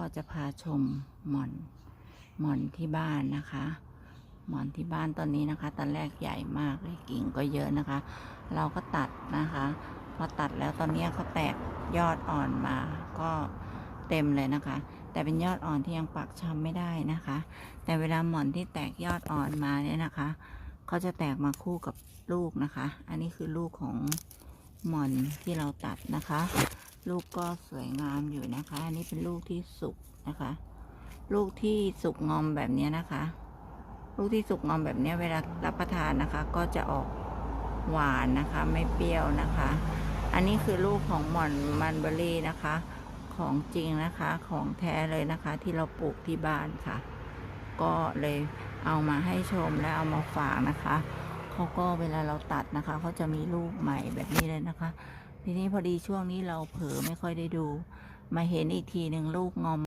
ก็จะพาชมหม่อนหม่อนที่บ้านนะคะ หม่อนที่บ้านตอนนี้นะคะ ตอนแรกใหญ่มากเลยกิ่งก็เยอะนะคะ เราก็ตัดนะคะ พอตัดแล้วตอนนี้เขาแตกยอดอ่อนมา ก็เต็มเลยนะคะ แต่เป็นยอดอ่อนที่ยังปักชำไม่ได้นะคะ แต่เวลาหม่อนที่แตกยอดอ่อนมาเนี่ยนะคะเขาจะแตกมาคู่กับลูกนะคะ อันนี้คือลูกของหม่อนที่เราตัดนะคะ ลูกก็สวยงามอยู่นะคะ อันนี้เป็นลูกที่สุกนะคะ ลูกที่สุกงอมแบบนี้นะคะ ลูกที่สุกงอมแบบนี้เวลารับประทานนะคะ ก็จะออกหวานนะคะ ไม่เปรี้ยวนะคะ อันนี้คือลูกของหม่อนมันเบอรี่นะคะ ของจริงนะคะ ของแท้เลยนะคะ ที่เราปลูกที่บ้านค่ะ ก็เลยเอามาให้ชมและเอามาฝากนะคะ เขาก็เวลาเราตัดนะคะ เขาจะมีลูกใหม่แบบนี้เลยนะคะ ทีนี้พอดีช่วงนี้เราเผลอไม่ค่อยได้ดู มาเห็นอีกทีหนึ่งลูกงอม